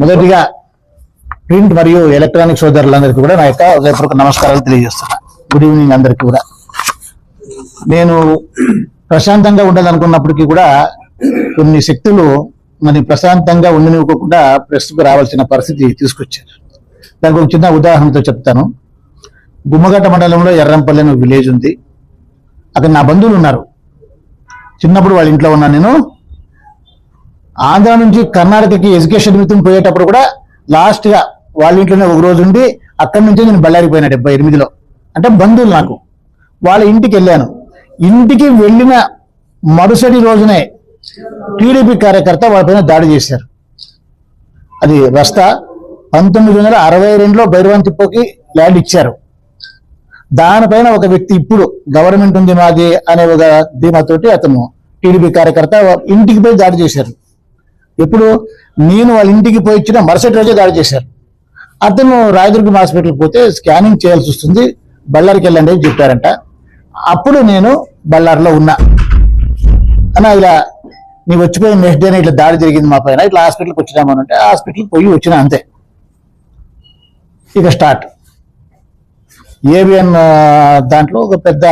మొదటిగా ప్రింట్ మరియు ఎలక్ట్రానిక్ సోదరులందరికీ కూడా నా యొక్క హృదయపూర్వక నమస్కారాలు తెలియజేస్తున్నా. గుడ్ ఈవినింగ్ అందరికీ కూడా. నేను ప్రశాంతంగా ఉండాలనుకున్నప్పటికీ కూడా కొన్ని శక్తులు మరి ప్రశాంతంగా ఉండనివ్వకుండా ప్రస్తుతం రావాల్సిన పరిస్థితి తీసుకొచ్చారు. దానికి ఒక చిన్న ఉదాహరణతో చెప్తాను. గుమ్మగట్ట మండలంలో ఎర్రంపల్లి అనే విలేజ్ ఉంది. అక్కడ నా బంధువులు ఉన్నారు. చిన్నప్పుడు వాళ్ళ ఇంట్లో ఉన్నాను నేను. ఆంధ్ర నుంచి కర్ణాటకకి ఎడ్యుకేషన్ నిమిత్తం పోయేటప్పుడు కూడా లాస్ట్గా వాళ్ళ ఇంట్లోనే ఒక రోజు ఉండి అక్కడి నుంచి నేను బళ్ళారికి పోయినా డెబ్బై ఎనిమిదిలో. అంటే బంధువులు నాకు. వాళ్ళ ఇంటికి వెళ్ళాను. ఇంటికి వెళ్ళిన మరుసటి రోజునే టీడీపీ కార్యకర్త వాళ్ళపైన దాడి చేశారు. అది రస్తా. పంతొమ్మిది వందల అరవై రెండులో భైరవన్ తిప్పకి ల్యాండ్ ఇచ్చారు. దానిపైన ఒక వ్యక్తి ఇప్పుడు గవర్నమెంట్ ఉంది మాది అనే ఒక ధీమాతోటి అతను టీడీపీ కార్యకర్త ఇంటికి పోయి దాడి చేశారు. ఎప్పుడు? నేను వాళ్ళ ఇంటికి పోయి ఇచ్చిన మరుసటి రోజే దాడి చేశారు. అతను రాయదుర్గం హాస్పిటల్కి పోతే స్కానింగ్ చేయాల్సి వస్తుంది. బళ్ళారికి వెళ్ళండి అని చెప్పారంట. అప్పుడు నేను బళ్ళారిలో ఉన్నా. అన్న ఇలా నీ వచ్చిపోయిన నెక్స్ట్ డేనే ఇట్లా దాడి జరిగింది మా పైన. ఇట్లా హాస్పిటల్కి వచ్చినామని అంటే హాస్పిటల్కి పోయి వచ్చినా అంతే. ఇక స్టార్ట్. ఏబిఎన్ దాంట్లో ఒక పెద్ద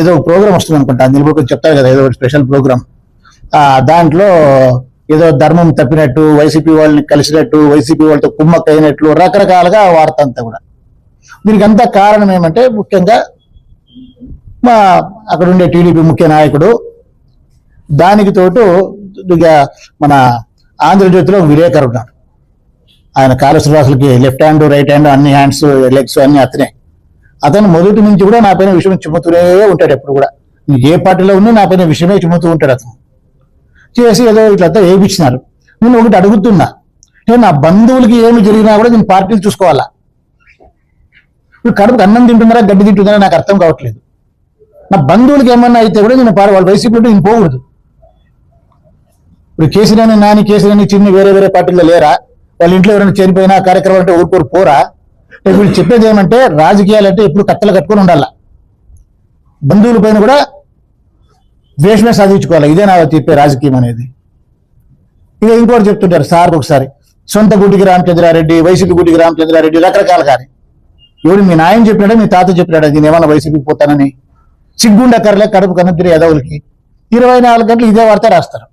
ఏదో ప్రోగ్రామ్ వస్తుంది అనుకుంటా నిలబడుకొని చెప్తారు కదా ఏదో స్పెషల్ ప్రోగ్రామ్. దాంట్లో ఏదో ధర్మం తప్పినట్టు వైసీపీ వాళ్ళని కలిసినట్టు వైసీపీ వాళ్ళతో కుమ్మక్క అయినట్లు రకరకాలుగా వార్త అంతా కూడా. దీనికి అంతా కారణం ఏమంటే ముఖ్యంగా మా అక్కడ ఉండే టీడీపీ ముఖ్య నాయకుడు దానికి తోటు ఇక మన ఆంధ్రజ్యోతిలో విలేకరు ఉన్నాడు. ఆయన కాళశ్రీవాసులకి లెఫ్ట్ హ్యాండ్ రైట్ హ్యాండ్ అన్ని హ్యాండ్స్ లెగ్స్ అన్ని అతనే. అతను మొదటి నుంచి కూడా నా పైన విషయం చిమ్ముతూనే ఉంటాడు ఎప్పుడు కూడా. ఏ పార్టీలో ఉన్నా నా పైన విషయమే చిమ్ముతూ ఉంటాడు అతను. చేసి ఏదో ఇట్లంతా వేయించినారు. నేను ఒకటి అడుగుతున్నా నేను నా బంధువులకి ఏమి జరిగినా కూడా నేను పార్టీలు చూసుకోవాలా? ఇప్పుడు కడుపుకి అన్నం తింటున్నారా గడ్డి తింటున్నారా నాకు అర్థం కావట్లేదు. నా బంధువులకి ఏమన్నా అయితే కూడా నేను వాళ్ళ వైసీపీ నేను పోకూడదు. ఇప్పుడు కేసీరాని నాని కేసీరాని చిన్న వేరే వేరే పార్టీలో లేరా? వాళ్ళ ఇంట్లో ఎవరైనా చనిపోయినా కార్యక్రమాలు అంటే ఊరుకోరు పోరా? వీళ్ళు చెప్పేది ఏమంటే రాజకీయాలంటే ఎప్పుడు కత్తలు కట్టుకొని ఉండాలా? బంధువుల పైన కూడా ద్వేషమే సాధించుకోవాలి. ఇదే నా చెప్పే రాజకీయం అనేది. ఇక ఇంకోటి చెప్తుంటారు సార్ ఒకసారి. సొంత గుడికి రామచంద్రారెడ్డి వైసీపీ గుడికి రామచంద్రారెడ్డి రకరకాల కానీ ఎవడు మీ నాయన చెప్పినాడా మీ తాత చెప్పినాడా నేను ఏమన్నా వైసీపీకి పోతానని? సిగ్గుండకర్లే కడుపు కన్నద్దిరి ఎదవులకి ఇరవై నాలుగు గంటలు ఇదే వార్త రాస్తారు.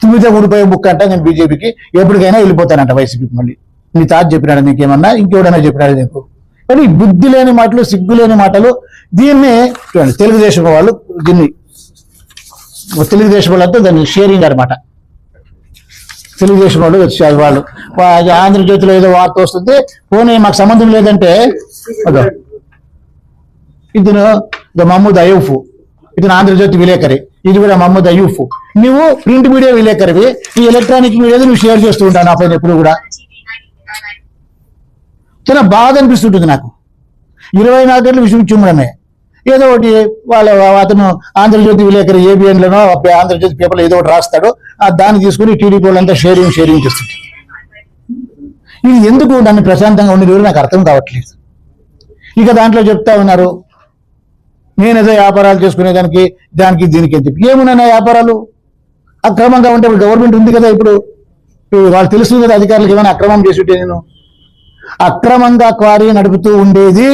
తుమ్మితే ఊడిపోయే బుక్ అంట నేను బీజేపీకి ఎప్పటికైనా వెళ్ళిపోతానంట వైసీపీకి మళ్ళీ. నీ తాత చెప్పినాడు నీకేమన్నా? ఇంకెవడైనా చెప్పినాడు నీకు? కానీ బుద్ధి లేని మాటలు సిగ్గు లేని మాటలు దీన్ని చూడండి తెలుగుదేశం వాళ్ళు దీన్ని తెలుగుదేశం వాళ్ళతో దాన్ని షేరింగ్ అనమాట తెలుగుదేశం వాళ్ళు వచ్చారు వాళ్ళు. ఆంధ్రజ్యోతిలో ఏదో వార్త వస్తుంది. పోనీ మాకు సంబంధం లేదంటే అదో. ఇతను ద మహమ్మద్ అయూఫ్. ఇతను ఆంధ్రజ్యోతి విలేకరి. ఇది కూడా మహమ్మద్ అయూఫ్. నువ్వు ప్రింట్ మీడియా విలేకరివి. ఈ ఎలక్ట్రానిక్ మీడియా నువ్వు షేర్ చేస్తూ ఉంటాను నా పైన ఎప్పుడు కూడా. చాలా బాధ అనిపిస్తుంటుంది నాకు. ఇరవై నాలుగు గంటల విషయం చిమ్మడమే ఏదో ఒకటి వాళ్ళ అతను ఆంధ్రజ్యోతి విలేకరి ఏబిఎన్లను ఆంధ్రజ్యోతి పేపర్లో ఏదో ఒకటి రాస్తాడు. దాన్ని తీసుకుని టీడీపీ వాళ్ళంతా షేరింగ్ షేరింగ్ చేస్తుంది ఇది ఎందుకు నన్ను ప్రశాంతంగా ఉండేది నాకు అర్థం కావట్లేదు. ఇక దాంట్లో చెప్తా ఉన్నారు నేనేదో వ్యాపారాలు చేసుకునేదానికి దానికి దీనికి అని చెప్పి. ఏమున్నా వ్యాపారాలు? అక్రమంగా ఉంటే గవర్నమెంట్ ఉంది కదా ఇప్పుడు. వాళ్ళు తెలుస్తుంది కదా అధికారులకు ఏమైనా అక్రమం చేసి నేను. అక్రమంగా క్వారీ నడుపుతూ ఉండేది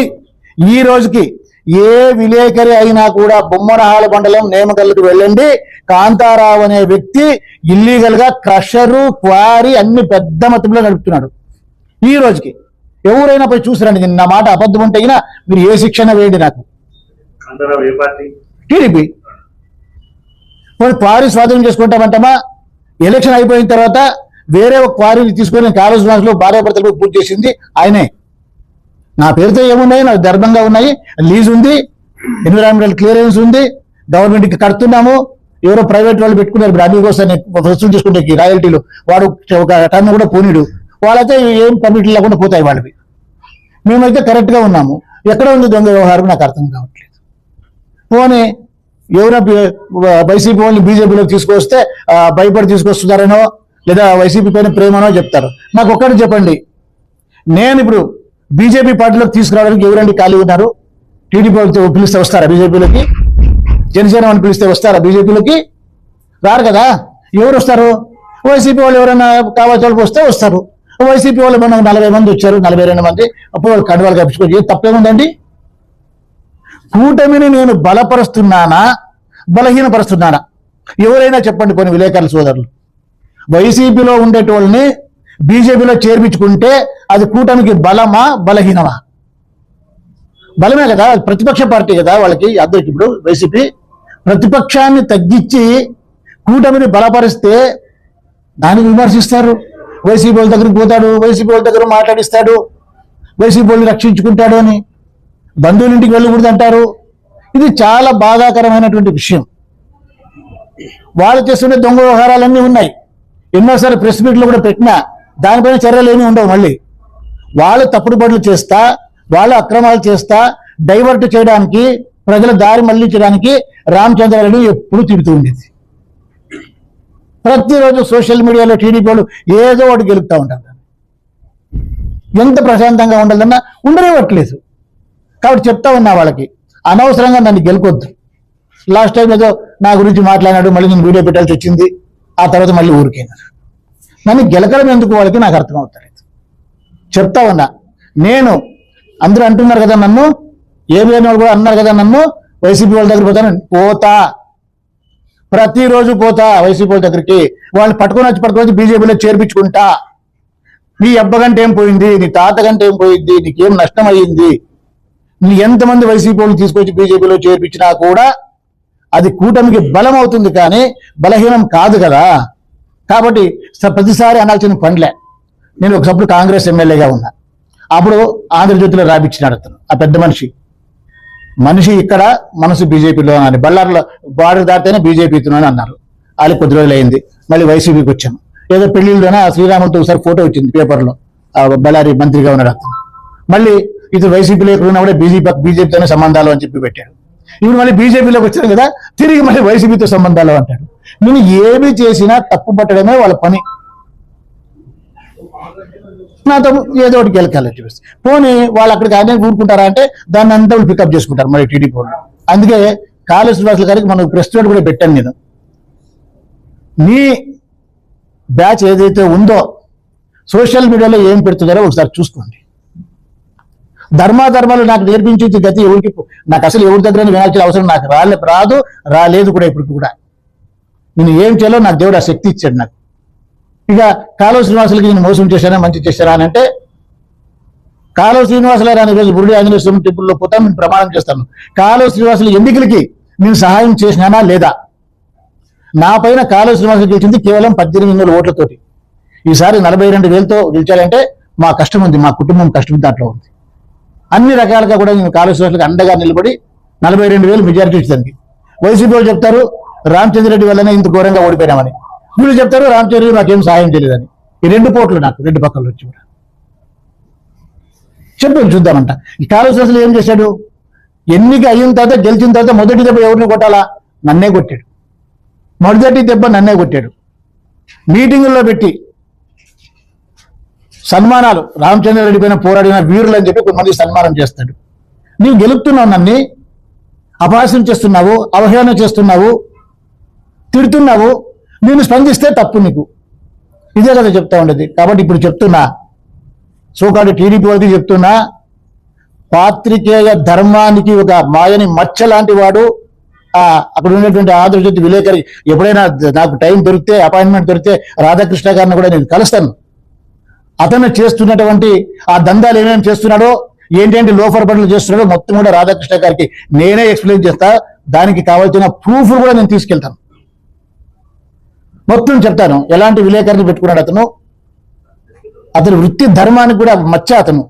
ఈ రోజుకి. ఏ విలేకరి అయినా కూడా బొమ్మనహాల మండలం నేమకల్లుకు వెళ్ళండి. కాంతారావు అనే వ్యక్తి ఇల్లీగల్గా క్రషరు క్వారీ అన్ని పెద్ద మొత్తంలో నడుపుతున్నాడు. ఈ రోజుకి ఎవరైనా పోయి చూసిరండి నేను నా మాట అబద్ధం ఉంటే అయినా మీరు ఏ శిక్షణ వేయండి నాకు? టీడీపీ. క్వారీ స్వాధీనం చేసుకుంటామంటామా? ఎలక్షన్ అయిపోయిన తర్వాత వేరే ఒక క్వారీని తీసుకొని కాలేజ్లో భార్యాభర్తలు పూర్తి చేసింది ఆయనే. నా పేరుతో ఏమున్నాయి? నాకు ధర్మంగా ఉన్నాయి. లీజ్ ఉంది. ఎన్విరాన్మెంటల్ క్లియరెన్స్ ఉంది. గవర్నమెంట్కి కడుతున్నాము. ఎవరో ప్రైవేట్ వాళ్ళు పెట్టుకున్నారు. ఇప్పుడు అన్ని కోసం వసూలు చేసుకుంటే రాయల్టీలు. వాడు ఒక టన్ను కూడా పోనీడు. వాళ్ళైతే ఏం పర్మిట్లు లేకుండా పోతాయి వాళ్ళవి. మేమైతే కరెక్ట్గా ఉన్నాము. ఎక్కడ ఉంది దొంగ వ్యవహారం? నాకు అర్థం కావట్లేదు. పోనీ ఎవరో వైసీపీ వాళ్ళని బీజేపీలోకి తీసుకొస్తే భయపడి తీసుకొస్తున్నారనో లేదా వైసీపీ పైన ప్రేమనో చెప్తారు. నాకు ఒక్కటి చెప్పండి. నేను ఇప్పుడు బీజేపీ పార్టీలోకి తీసుకురావడానికి ఎవరండి ఖాళీ ఉన్నారు టీడీపీ పిలిస్తే వస్తారా బీజేపీలోకి? జనసేన అని పిలిస్తే వస్తారా బీజేపీలోకి? రారు కదా? ఎవరు వస్తారు? వైసీపీ వాళ్ళు ఎవరైనా కావాల్సి వస్తే వస్తారు. వైసీపీ వాళ్ళు మనం నలభై మంది వచ్చారు నలభై రెండు మంది. అప్పుడు వాళ్ళు కండువాలు కప్పించుకోవచ్చు ఏ తప్పేముందండి కూటమిని నేను బలపరుస్తున్నానా? బలహీనపరుస్తున్నానా? ఎవరైనా చెప్పండి కొన్ని విలేకరుల సోదరులు. వైసీపీలో ఉండేటోళ్ళని బీజేపీలో చేర్పించుకుంటే అది కూటమికి బలమా బలహీనమా? బలమే కదా ప్రతిపక్ష పార్టీ కదా వాళ్ళకి అందరికి ఇప్పుడు వైసీపీ ప్రతిపక్షాన్ని తగ్గించి కూటమిని బలపరిస్తే దాన్ని విమర్శిస్తారు. వైసీపీ వాళ్ళ దగ్గరికి పోతాడు వైసీపీ వాళ్ళ దగ్గర మాట్లాడిస్తాడు వైసీపీ వాళ్ళు రక్షించుకుంటాడు అని బంధువుల ఇంటికి వెళ్ళకూడదు అంటారు. ఇది చాలా బాధాకరమైనటువంటి విషయం. వాళ్ళు చేస్తున్న దొంగ వ్యవహారాలన్నీ ఉన్నాయి. ఎన్నోసారి ప్రెస్ మీట్లో కూడా పెట్టినా దానిపైన చర్యలు ఏమీ ఉండవు మళ్ళీ. వాళ్ళు తప్పుడు పనులు చేస్తా వాళ్ళు అక్రమాలు చేస్తా డైవర్ట్ చేయడానికి ప్రజల దారి మళ్ళించడానికి రామచంద్రారెడ్డి ఎప్పుడు తిడుతూ ఉండేది. ప్రతిరోజు సోషల్ మీడియాలో టీడీపీ వాళ్ళు ఏదో ఒకటి గెలుపుతూ ఉంటారు. ఎంత ప్రశాంతంగా ఉండాలన్నా ఉండనివ్వట్లేదు కాబట్టి చెప్తా ఉన్నా వాళ్ళకి అనవసరంగా నన్ను గెలుకొద్దు లాస్ట్ టైం ఏదో నా గురించి మాట్లాడినాడు మళ్ళీ నేను వీడియో పెట్టాల్సి వచ్చింది ఆ తర్వాత మళ్ళీ ఊరికైనారు నన్ను గెలకడం ఎందుకు వాళ్ళకి నాకు అర్థం అవుతలేదు చెప్తా ఉన్నా. నేను అందరూ అంటున్నారు కదా నన్ను ఏబిఎన్ వాళ్ళు కూడా అన్నారు కదా నన్ను వైసీపీ వాళ్ళ దగ్గర పోతాను పోతా. ప్రతిరోజు పోతా వైసీపీ వాళ్ళ దగ్గరికి. వాళ్ళు పట్టుకొని వచ్చి పట్టుకొని బీజేపీలో చేర్పించుకుంటా. నీ అబ్బగంట ఏం పోయింది? నీ తాత గంటే ఏం పోయింది? నీకేం నష్టం అయ్యింది? నీ ఎంతమంది వైసీపీ వాళ్ళు తీసుకొచ్చి బీజేపీలో చేర్పించినా కూడా అది కూటమికి బలం అవుతుంది కానీ బలహీనం కాదు కదా. కాబట్టి స- ప్రతిసారి అనాల్సిన పనిలే. నేను ఒకప్పుడు కాంగ్రెస్ ఎమ్మెల్యేగా ఉన్నా. అప్పుడు ఆంధ్రజ్యోతిలో రాపించినాడు అతను ఆ పెద్ద మనిషి. మనిషి ఇక్కడ మనసు బీజేపీలో అని బళ్ళార్లో బార్డర్ దాటితేనే బీజేపీతో అని అన్నారు. వాళ్ళకి కొద్ది రోజులు అయింది. మళ్ళీ వైసీపీకి వచ్చాము ఏదో పెళ్ళిలోనే ఆ శ్రీరాములతో ఒకసారి ఫోటో వచ్చింది పేపర్లో. ఆ బళ్ళారి మంత్రిగా ఉన్నాడు అతను. మళ్ళీ ఇతను వైసీపీలో ఎక్కడ ఉన్నా కూడా బీజేపీ బీజేపీతోనే సంబంధాలు అని చెప్పి పెట్టాడు. ఇప్పుడు మళ్ళీ బీజేపీలోకి వచ్చాడు కదా తిరిగి మళ్ళీ వైసీపీతో సంబంధాలు అంటాడు. నేను ఏమి చేసినా తప్పు పట్టడమే వాళ్ళ పని. నాతో ఏదో ఒకటి గెలకాలని చెప్పేసి. పోనీ వాళ్ళు అక్కడికి ఆయన ఊరుకుంటారా అంటే దాన్ని అంతా వాళ్ళు పికప్ చేసుకుంటారు మరి టీడీపీ వాళ్ళు అందుకే కాళీ శ్రీనివాసులు గారికి మనం ప్రెస్ మీట్ కూడా పెట్టాను నేను. నీ బ్యాచ్ ఏదైతే ఉందో సోషల్ మీడియాలో ఏం పెడుతున్నారో ఒకసారి చూసుకోండి. ధర్మాధర్మాలు నాకు నేర్పించే గతి ఎవరికి నాకు అసలు ఎవరి దగ్గర వినాల్సిన అవసరం నాకు రాలే రాదు రాలేదు కూడా ఇప్పుడు కూడా. నేను ఏం చేయాలో నాకు దేవుడు ఆ శక్తి ఇచ్చాడు నాకు. ఇక కాలువ శ్రీనివాసులకి నేను మోసం చేశానా మంచి చేశారా అని అంటే కాలువ శ్రీనివాసులు రాని రోజు బురుడి ఆంజనేయ స్వామి టెంపుల్లో పోతాను నేను ప్రమాణం చేస్తాను. కాలువ శ్రీనివాసులు ఎన్నికలకి నేను సహాయం చేసినానా లేదా? నా పైన కాలువ శ్రీనివాసులు గెలిచింది కేవలం పద్దెనిమిది వందల ఓట్లతోటి. ఈసారి నలభై రెండు వేలతో గెలిచారంటే మా కష్టం ఉంది మా కుటుంబం కష్టం దాంట్లో ఉంది. అన్ని రకాలుగా కూడా నేను కాలువ శ్రీనివాసులకు అండగా నిలబడి నలభై రెండు వేలు మెజారిటీ ఇచ్చింది వైసీపీ వాళ్ళు చెప్తారు రామచంద్రరెడ్డి వల్లనే ఇంత ఘోరంగా ఓడిపోయామని వీళ్ళు చెప్తారు రామచంద్రరెడ్డి మాకేం సాయం చేయలేదని. ఈ రెండు పోట్లు నాకు రెండు పక్కల వచ్చి కూడా. చెప్పండి చూద్దామంట. ఈ కాలువ అసలు ఏం చేశాడు? ఎన్నిక అయిన తర్వాత గెలిచిన తర్వాత మొదటి దెబ్బ ఎవరిని కొట్టాలా? నన్నే కొట్టాడు. మొదటి దెబ్బ నన్నే కొట్టాడు. మీటింగుల్లో పెట్టి సన్మానాలు రామచంద్రారెడ్డి పైన పోరాడిన వీరులు అని చెప్పి కొంతమంది సన్మానం చేస్తాడు. నీవు గెలుపుతున్నావు నన్ను అపహాస్యం చేస్తున్నావు అవహేళన చేస్తున్నావు తిడుతున్నావు నేను స్పందిస్తే తప్పు నీకు. ఇదే కదా చెప్తా ఉండేది. కాబట్టి ఇప్పుడు చెప్తున్నా. సోకాడు టీడీపీ వరకు చెప్తున్నా. పాత్రికేయ ధర్మానికి ఒక మాయని మచ్చ లాంటి వాడు అక్కడ ఉన్నటువంటి ఆంధ్రజ్యోతి విలేకరి ఎప్పుడైనా నాకు టైం దొరికితే అపాయింట్మెంట్ దొరికితే రాధాకృష్ణ గారిని కూడా నేను కలుస్తాను. అతను చేస్తున్నటువంటి ఆ దందాలు ఏమేమి చేస్తున్నాడో ఏంటంటే లోఫర్ పనులు చేస్తున్నాడో మొత్తం కూడా రాధాకృష్ణ గారికి నేనే ఎక్స్ప్లెయిన్ చేస్తా. దానికి కావాల్సిన ప్రూఫ్ కూడా నేను తీసుకెళ్తాను. మొత్తం చెప్తాను. ఎలాంటి విలేకరిని పెట్టుకున్నాడు అతను? అతని వృత్తి ధర్మానికి కూడా మచ్చ అతను.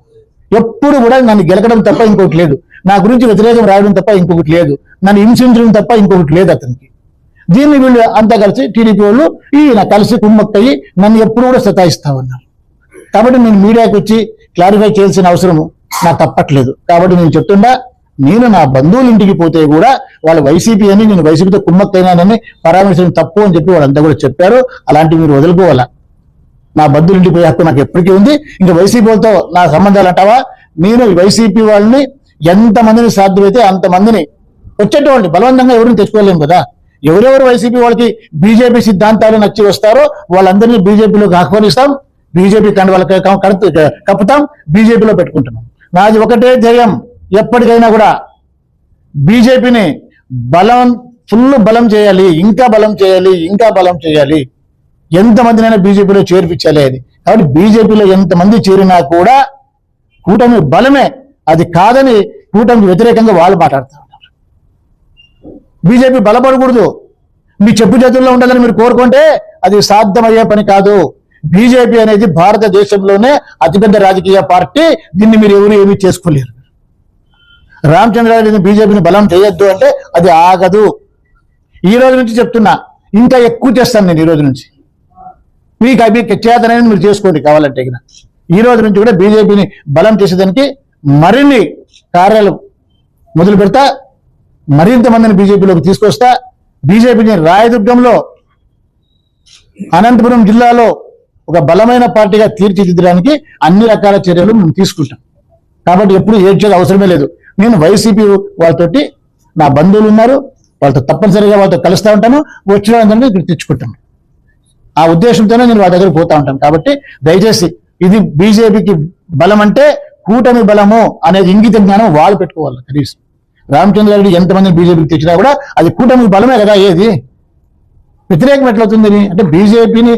ఎప్పుడు కూడా నన్ను గెలకడం తప్ప ఇంకొకటి లేదు. నా గురించి వ్యతిరేకం రాయడం తప్ప ఇంకొకటి లేదు. నన్ను హింసించడం తప్ప ఇంకొకటి లేదు అతనికి. దీన్ని వీళ్ళు అంతా కలిసి టీడీపీ వాళ్ళు ఈయన కలిసి కుమ్మక్కయ్యి నన్ను ఎప్పుడు కూడా సతాయిస్తామన్నారు కాబట్టి నేను మీడియాకి వచ్చి క్లారిఫై చేయాల్సిన అవసరం నాకు తప్పట్లేదు. కాబట్టి నేను చెప్తున్నా నేను నా బంధువుల ఇంటికి పోతే కూడా వాళ్ళు వైసీపీ అని నేను వైసీపీతో కుమ్మక్కైనానని పరామర్శించడం తప్పు అని చెప్పి వాళ్ళంతా కూడా చెప్పారు. అలాంటివి మీరు వదులుకోవాలా? నా బంధువుల ఇంటికి పోయే హక్కు నాకు ఎప్పటికీ ఉంది. ఇంకా వైసీపీ వాళ్ళతో నా సంబంధాలు అంటావా? నేను వైసీపీ వాళ్ళని ఎంతమందిని సాధ్యమైతే అంతమందిని వచ్చేటువంటి బలవంతంగా ఎవరిని తెచ్చుకోలేము కదా? ఎవరెవరు వైసీపీ వాళ్ళకి బీజేపీ సిద్ధాంతాలు నచ్చి వస్తారో వాళ్ళందరినీ బీజేపీలోకి ఆహ్వానిస్తాం. బీజేపీ కండ వాళ్ళకి కడుతు- కప్పుతాం. బీజేపీలో పెట్టుకుంటున్నాం. నాది ఒకటే ధ్యేయం. ఎప్పటికైనా కూడా బీజేపీని బలం ఫుల్ బలం చేయాలి ఇంకా బలం చేయాలి ఇంకా బలం చేయాలి. ఎంతమందినైనా బీజేపీలో చేర్పించాలి అది. కాబట్టి బీజేపీలో ఎంతమంది చేరినా కూడా కూటమి బలమే. అది కాదని కూటమికి వ్యతిరేకంగా వాళ్ళు మాట్లాడుతూ ఉన్నారు. బీజేపీ బలపడకూడదు. మీ చెప్పు చేతుల్లో ఉండాలని మీరు కోరుకుంటే అది సాధ్యమయ్యే పని కాదు. బీజేపీ అనేది భారతదేశంలోనే అతిపెద్ద రాజకీయ పార్టీ. దీన్ని మీరు ఎవరు ఏమీ చేసుకోలేరు. రామచంద్రారెడ్డిని బీజేపీని బలం చేయొద్దు అంటే అది ఆగదు. ఈ రోజు నుంచి చెప్తున్నా ఇంకా ఎక్కువ చేస్తాను నేను ఈ రోజు నుంచి. మీకు అవి చేతనైనా మీరు చేసుకోండి కావాలంటే ఈ రోజు నుంచి కూడా బీజేపీని బలం చేసేదానికి మరిన్ని కార్యాలు మొదలు పెడతా మరింత మందిని బీజేపీలోకి తీసుకొస్తా. బీజేపీని రాయదుర్గంలో అనంతపురం జిల్లాలో ఒక బలమైన పార్టీగా తీర్చిదిద్దడానికి అన్ని రకాల చర్యలు మేము తీసుకుంటాం. కాబట్టి ఎప్పుడు ఏడ్చేది అవసరమే లేదు. నేను వైసీపీ వాళ్ళతోటి నా బంధువులు ఉన్నారు వాళ్ళతో తప్పనిసరిగా వాళ్ళతో కలుస్తూ ఉంటాను వచ్చిన వాళ్ళందరినీ ఇక్కడ తెచ్చుకుంటాను. ఆ ఉద్దేశంతోనే నేను వాళ్ళ దగ్గర పోతా ఉంటాను. కాబట్టి దయచేసి ఇది బీజేపీకి బలం అంటే కూటమి బలము అనేది ఇంగిత జ్ఞానం వాళ్ళు పెట్టుకోవాలి కనీసం. రామచంద్రారెడ్డి ఎంతమందిని బీజేపీకి తెచ్చినా కూడా అది కూటమి బలమే కదా ఏది? వ్యతిరేకం ఎట్లవుతుంది అంటే బీజేపీని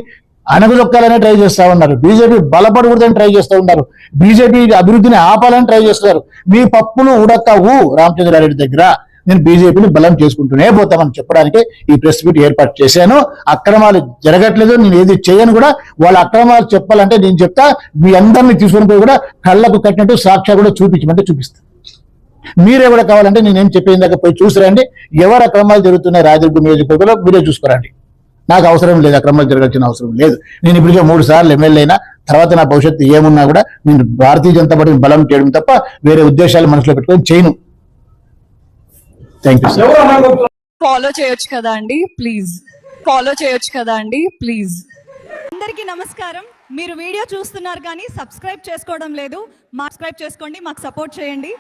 అణగదొక్కాలనే ట్రై చేస్తూ ఉన్నారు. బీజేపీ బలపడకూడదని ట్రై చేస్తూ ఉన్నారు. బీజేపీ అభివృద్ధిని ఆపాలని ట్రై చేస్తున్నారు. మీ పప్పులు ఉడకవు రామచంద్రారెడ్డి దగ్గర. నేను బీజేపీని బలం చేసుకుంటూనే పోతామని చెప్పడానికి ఈ ప్రెస్ మీట్ ఏర్పాటు చేశాను. అక్రమాలు జరగట్లేదు నేను ఏది చేయను కూడా. వాళ్ళ అక్రమాలు చెప్పాలంటే నేను చెప్తా మీ అందరినీ తీసుకొని పోయి కూడా కళ్ళకు కట్టినట్టు సాక్ష్య కూడా చూపించమంటే చూపిస్తాను మీరే కూడా కావాలంటే నేనేం చెప్పేది పోయి చూసిరండి. ఎవరు అక్రమాలు జరుగుతున్నాయి రాజదుర్గం నియోజకవర్గంలో మీరే చూసుకోరండి. నాకు అవసరం లేదు అక్రమాలు జరగాల్సిన అవసరం లేదు. నేను ఇప్పటికే మూడు సార్లు ఎమ్మెల్యే అయినా తర్వాత నా భవిష్యత్తు ఏమున్నా కూడా నేను భారతీయ జనతా పార్టీని బలం చేయడం తప్ప వేరే ఉద్దేశాలు మనసులో పెట్టుకొని చేయను. థ్యాంక్ యూ సార్ ఫాలో చేయొచ్చు కదా అండి ప్లీజ్ ఫాలో చేయొచ్చు కదా అండి ప్లీజ్ అందరికీ నమస్కారం. మీరు వీడియో చూస్తున్నారు కానీ సబ్స్క్రైబ్ చేసుకోవడం లేదు. మా సబ్స్క్రైబ్ చేసుకోండి మాకు సపోర్ట్ చేయండి.